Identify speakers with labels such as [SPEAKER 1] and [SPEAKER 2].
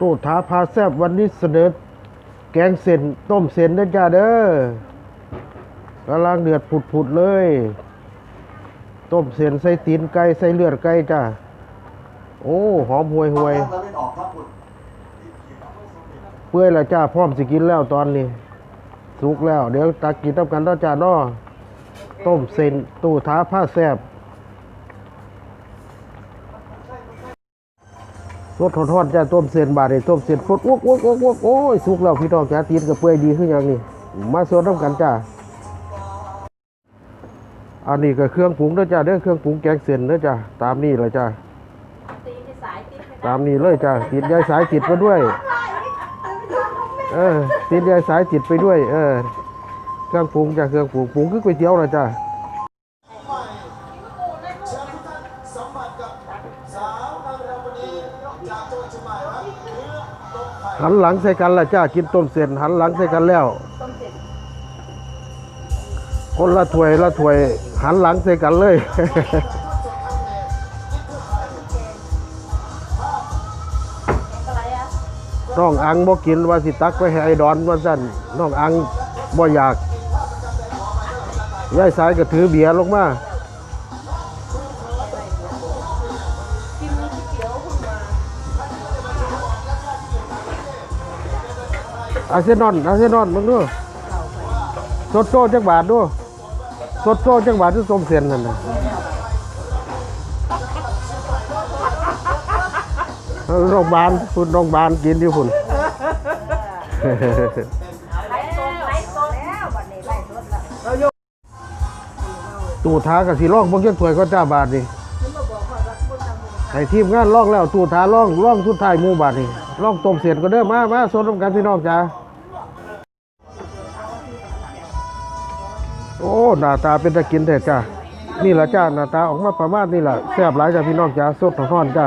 [SPEAKER 1] ตู้ท้าพาแซบวันนี้เสนอ แกงเส้นต้มเส้นนะจ้าเด้อกำลังเดือดผุดๆเลย ต้มเส้นใส่ตีนไก่ใส่เลือดไก่จ้าโอ้หอมห่วยห่วย
[SPEAKER 2] ตะวันออกครับคุณ
[SPEAKER 1] ๆเปื่อยแล้วจ้าพร้อมสิกินแล้วตอนนี้ สุกแล้ว เดี๋ยวตักกินต้มกันแล้วจ้าเนาะต้มเส้นตู้ท้าผ้าแซบ สดทอดๆจ้าต้มเส้นบาดนี่ต้มเส้นสดอ้วกอ้วกอ้วกอ้วกโอ้ยสุกแล้วพี่น้องจ้าตีนกับเปื่อยดีขึ้นอย่างนี้มาสดน้ำกันจ้าอันนี้ก็เครื่องปรุงเด้อจ้าเด้อเครื่องปรุงแกงเส้นเด้อจ้าตามนี้เลยจ้า
[SPEAKER 3] ตา
[SPEAKER 1] มนี้เลยจ้าติดยายสายติดไปด้วย เออติดยายสายติดไปด้วย เออ เครื่องปรุงจ้าเครื่องปรุงปรุงคือก๋วยเตี๋ยวเลยจ้า
[SPEAKER 2] หั
[SPEAKER 1] นหลังใส่กันละจ้ากินต้มเส้นหันหลังใส่กันแล้ว
[SPEAKER 3] ต้มเสร็จ
[SPEAKER 1] คนละถ้วยละถ้วย หันหลังใส่กันเลย
[SPEAKER 3] อะไรอะ
[SPEAKER 1] น้องอังบ่กินว่าสิตักไปให้ไอ้ดอนว่าสั่นน้องอังบ่อยากยายสายก็ถือเบียร์ลงมา อาเซนอนอาเซนอนมึงดูสดโซ่จักบาทดูสดโซ่จักบาทที่ต้มเส้นนั่นนะโรงพยาบาลคุณโรงพยาบาลกินอยู่คุณ
[SPEAKER 3] ตัว
[SPEAKER 1] ตู้ท้ากับสีร่องพวกเจ้าถวยก็จ้าบาทนี่ให้ทีมงานร่องแล้ว ตู้ท้าร่องร่องทุดท้ายมู่บาทนี่ร่องตมเสร็จก็เด้อมามาสดน้ำกันพี่น้องจ้า หน้าตาเป็นตะกินแต่จ้านี่ละจ้าหน้าตาออกมาประมาณนี่แหละแซ่บหลายจ้าพี่น้องจ้าสดท้อนจ้า